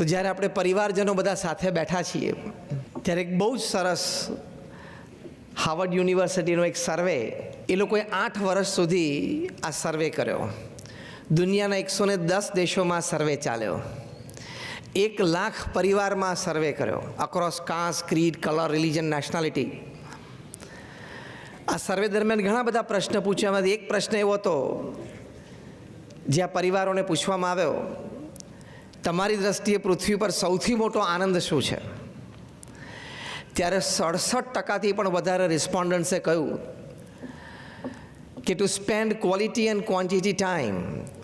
તો જ્યારે આપણે પરિવારજનો બધા સાથે બેઠા છીએ, ત્યારે એક બહુ જ સરસ હાવર્ડ યુનિવર્સિટીનો એક સર્વે એ લોકોએ આઠ વર્ષ સુધી આ સર્વે કર્યો. દુનિયાના એકસો ને દસ દેશોમાં સર્વે ચાલ્યો. એક લાખ પરિવારમાં સર્વે કર્યો. Across caste creed colour religion nationality આ સર્વે દરમિયાન ઘણા બધા પ્રશ્ન પૂછ્યામાંથી એક પ્રશ્ન એવો હતો, જ્યાં પરિવારોને પૂછવામાં આવ્યો તમારી દ્રષ્ટિએ પૃથ્વી પર સૌથી મોટો આનંદ શું છે? ત્યારે સડસઠ ટકાથી પણ વધારે રિસ્પોન્ડન્ટ્સે કહ્યું કે to spend quality and quantity time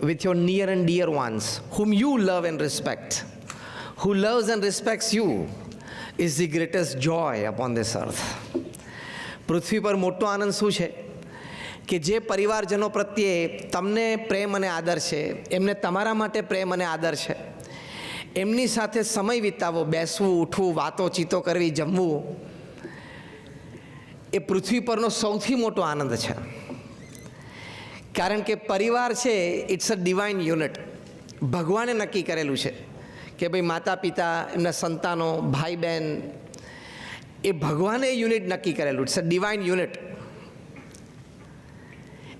with your near and dear ones whom you love and respect who loves and respects you is the greatest joy upon this earth પૃથ્વી પર મોટો આનંદ શું છે? કે જે પરિવારજનો પ્રત્યે તમને પ્રેમ અને આદર છે, એમને તમારા માટે પ્રેમ અને આદર છે. એમની સાથે સમય વિતાવો, બેસવું, ઉઠવું, વાતો ચીતો કરવી, જમવું. એ પૃથ્વી પરનો સૌથી મોટો આનંદ છે. કારણ કે પરિવાર છે ઇટ્સ અ ડિવાઇન યુનિટ ભગવાને નક્કી કરેલું છે કે ભાઈ માતા પિતા એમના સંતાનો ભાઈ બહેન એ ભગવાને યુનિટ નક્કી કરેલું. ઇટ્સ અ ડિવાઇન યુનિટ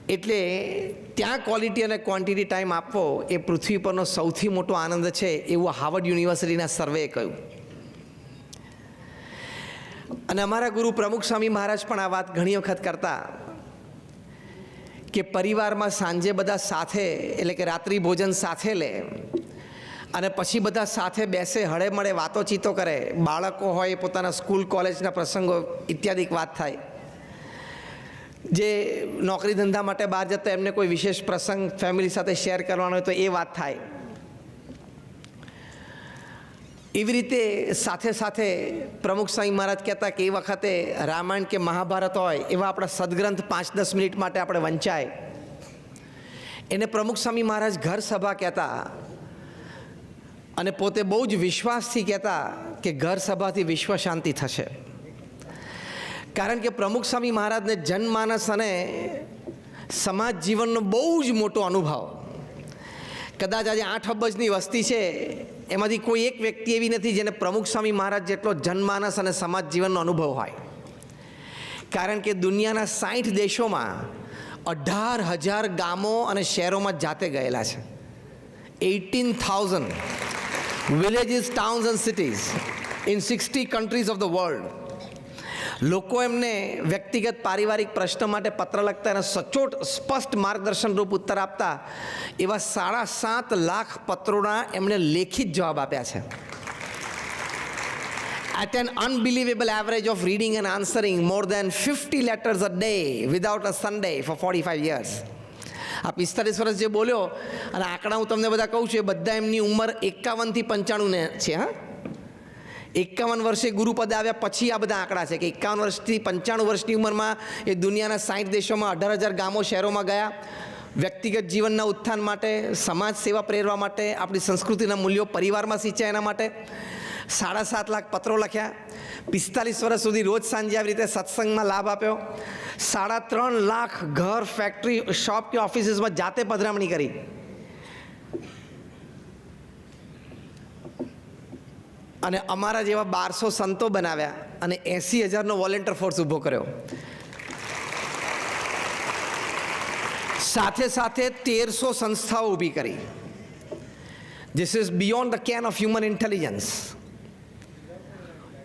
એટલે ત્યાં ક્વોલિટી અને ક્વોન્ટિટી ટાઈમ આપવો એ પૃથ્વી પરનો સૌથી મોટો આનંદ છે એવું હાવર્ડ યુનિવર્સિટીના સર્વેએ કહ્યું. અને અમારા ગુરુ પ્રમુખ સ્વામી મહારાજ પણ આ વાત ઘણી વખત કરતા કે પરિવારમાં સાંજે બધા સાથે, એટલે કે રાત્રિ ભોજન સાથે લે અને પછી બધા સાથે બેસે, હળે મળે વાતો ચીતો કરે, બાળકો હોય, પોતાના સ્કૂલ કોલેજના પ્રસંગો, ઇત્યાદિક વાત થાય. જે નોકરી ધંધા માટે બહાર જતા એમને કોઈ વિશેષ પ્રસંગ ફેમિલી સાથે શેર કરવાનો હોય તો એ વાત થાય. એવી રીતે સાથે સાથે પ્રમુખ સ્વામી મહારાજ કહેતા કે એ વખતે રામાયણ કે મહાભારત હોય એવા આપણા સદગ્રંથ પાંચ દસ મિનિટ માટે આપણે વંચાય. એને પ્રમુખ સ્વામી મહારાજ ઘર સભા કહેતા અને પોતે બહુ જ વિશ્વાસથી કહેતા કે ઘર સભાથી વિશ્વ શાંતિ થશે. કારણ કે પ્રમુખ સ્વામી મહારાજને જનમાનસ અને સમાજ જીવનનો બહુ જ મોટો અનુભવ. કદાચ આજે આઠ અબજની વસ્તી છે એમાંથી કોઈ એક વ્યક્તિ એવી નથી જેને પ્રમુખ સ્વામી મહારાજ જેટલો જનમાનસ અને સમાજ જીવનનો અનુભવ હોય. કારણ કે દુનિયાના સાઠ દેશોમાં અઢાર હજાર ગામો અને શહેરોમાં જાતે ગયેલા છે. Eighteen thousand villages, towns and cities in 60 countries of the world. લોકો એમને વ્યક્તિગત પારિવારિક પ્રશ્ન માટે પત્ર લખતા અને સચોટ, સ્પષ્ટ માર્ગદર્શન રૂપ ઉત્તર આપતા એવા સાડા સાત લાખ પત્રોના એમણે લેખિત જવાબ આપ્યા છે at an unbelievable average of reading and answering, more than 50 letters a day without a Sunday for 45 years. આ પિસ્તાલીસ વર્ષ જે બોલ્યો, અને આંકડા હું તમને બધા કહું છું, એ બધા એમની ઉંમર એકાવનથી પંચાણુંને છે, હા એકાવન વર્ષે ગુરુપદે આવ્યા પછી આ બધા આંકડા છે કે એકાવન વર્ષથી પંચાણું વર્ષની ઉંમરમાં એ દુનિયાના સાઠ દેશોમાં અઢાર હજાર ગામો શહેરોમાં ગયા. વ્યક્તિગત જીવનના ઉત્થાન માટે, સમાજ સેવા પ્રેરવા માટે, આપણી સંસ્કૃતિના મૂલ્યો પરિવારમાં સિંચાય એના માટે. સાડા સાત લાખ પત્રો લખ્યા. પિસ્તાલીસ વર્ષ સુધી રોજ સાંજે આવી રીતે સત્સંગમાં લાભ આપ્યો. સાડા ત્રણ લાખ ઘર ફેક્ટરી શોપ કે ઓફિસીસમાં જાતે પધરામણી કરી. અને અમારા જેવા બારસો સંતો બનાવ્યા અને એંસી હજારનો વોલેન્ટિયર ફોર્સ ઊભો કર્યો. સાથે સાથે તેરસો સંસ્થાઓ ઊભી કરી. This is beyond the ken of human intelligence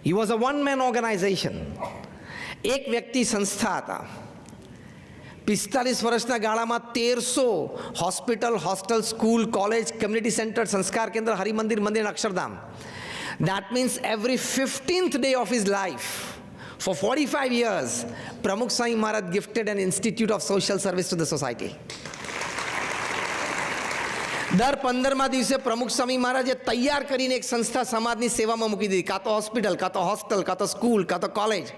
he was a one man organization એક વ્યક્તિ સંસ્થા હતા. પિસ્તાલીસ વર્ષના ગાળામાં તેરસો hospital, hostel, school, college, community centre, સંસ્કાર કેન્દ્ર, હરિમંદિર, મંદિર Akshardham. That means every 15th day of his life, for 45 years, Pramukh Sai Maharaj gifted an institute of social service to the society. દર પંદરમા દિવસે પ્રમુખ સ્વામી મહારાજે તૈયાર કરીને એક સંસ્થા સમાજની સેવામાં મૂકી દીધી કાં તો હોસ્પિટલ કાં તો હોસ્ટેલ કાં તો સ્કૂલ કાં તો કોલેજ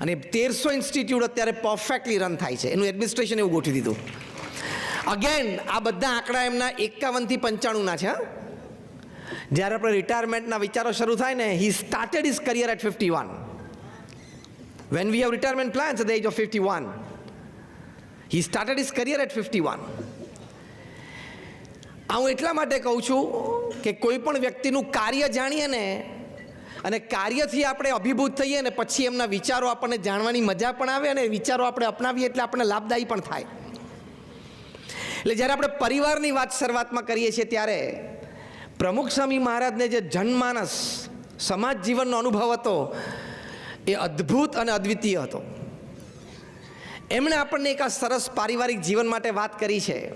અને તેરસો ઇન્સ્ટિટ્યૂટ અત્યારે પરફેક્ટલી રન થાય છે. એનું એડમિનિસ્ટ્રેશન એવું ગોઠવી દીધું. અગેન આ બધા આંકડા એમના એકાવનથી પંચાણુંના છે જ્યારે આપણે રિટાયરમેન્ટના વિચારો શરૂ થાય ને he started his career at fifty one when we have retirement plans at the age of fifty one he started his career at fifty one આ હું એટલા માટે કહું છું કે કોઈ પણ વ્યક્તિનું કાર્ય જાણીએ ને, અને કાર્યથી આપણે અભિભૂત થઈએ ને, પછી એમના વિચારો આપણને જાણવાની મજા પણ આવે અને વિચારો આપણે અપનાવીએ એટલે આપણને લાભદાયી પણ થાય. એટલે જ્યારે આપણે પરિવારની વાત શરૂઆતમાં કરીએ છીએ ત્યારે પ્રમુખ સ્વામી મહારાજને જે જનમાનસ સમાજ જીવનનો અનુભવ હતો, એ અદ્ભુત અને અદ્વિતીય હતો. એમણે આપણને એક આ સરસ પારિવારિક જીવન માટે વાત કરી છે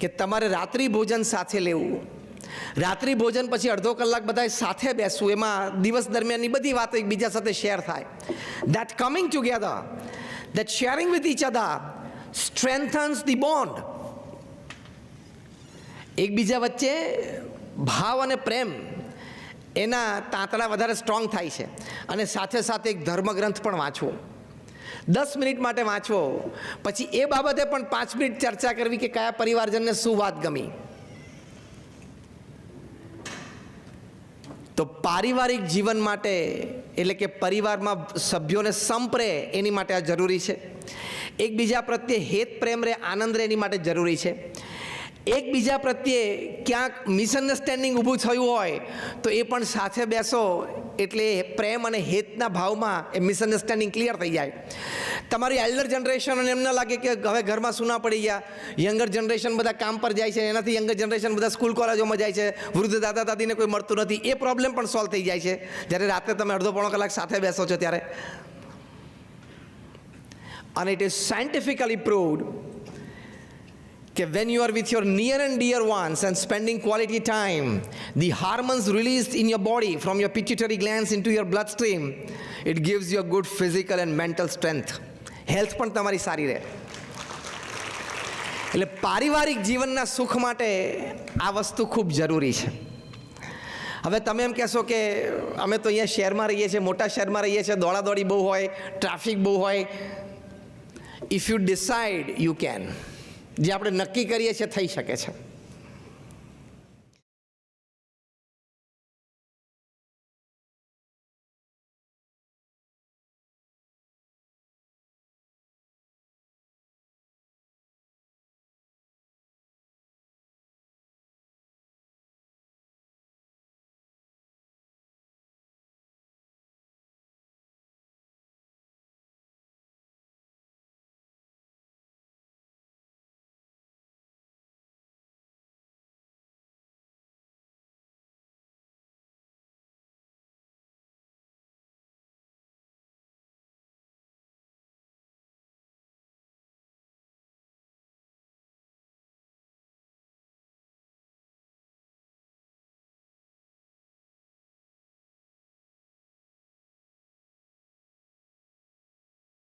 કે તમારે રાત્રિ ભોજન સાથે લેવું. રાત્રિ ભોજન પછી અડધો કલાક બધા સાથે બેસવું, એમાં દિવસ દરમિયાનની બધી વાતો એકબીજા સાથે શેર થાય. That coming together that sharing with each other strengthens the bond એકબીજા વચ્ચે ભાવ અને પ્રેમ એના તાંતણા વધારે સ્ટ્રોંગ થાય છે. અને સાથે સાથે એક ધર્મગ્રંથ પણ વાંચવો. દસ મિનિટ માટે વાંચવો. પછી એ બાબતે પણ પાંચ મિનિટ ચર્ચા કરવી કે કયા પરિવારજનને શું વાત ગમી. તો પારિવારિક જીવન માટે એટલે કે પરિવારમાં સભ્યોને સંપરે એની માટે આ જરૂરી છે. એકબીજા પ્રત્યે હેત પ્રેમ રહે આનંદ રહે એની માટે જરૂરી છે. એકબીજા પ્રત્યે ક્યાંક મિસઅન્ડરસ્ટેન્ડિંગ ઊભું થયું હોય, તો એ પણ સાથે બેસો એટલે પ્રેમ અને હેતના ભાવમાં એ મિસઅન્ડરસ્ટેન્ડિંગ ક્લિયર થઈ જાય. તમારી એલ્ડર જનરેશન અને એમ ન લાગે કે હવે ઘરમાં સુના પડી ગયા યંગર જનરેશન બધા કામ પર જાય છે, એનાથી યંગર જનરેશન બધા સ્કૂલ કોલેજોમાં જાય છે, વૃદ્ધ દાદા દાદીને કોઈ મળતું નથી, એ પ્રોબ્લેમ પણ સોલ્વ થઈ જાય છે. જ્યારે રાત્રે તમે અડધો પોણો કલાક સાથે બેસો છો ત્યારે. અને ઇટ ઇઝ સાયન્ટિફિકલી પ્રૂવડ કે when you are with your near and dear ones and spending quality time the hormones released in your body from your pituitary glands into your bloodstream it gives you a good physical and mental strength health પણ તમારી સારી રહે એટલે પારિવારિક જીવનના સુખ માટે આ વસ્તુ ખૂબ જરૂરી છે હવે તમે એમ કહેશો કે અમે તો અહીંયા શહેરમાં રહીએ છીએ મોટા શહેરમાં રહીએ છીએ દોડાદોડી બહુ હોય ટ્રાફિક બહુ હોય if you decide you can જે આપણે નક્કી કરીએ છીએ થઈ શકે છે.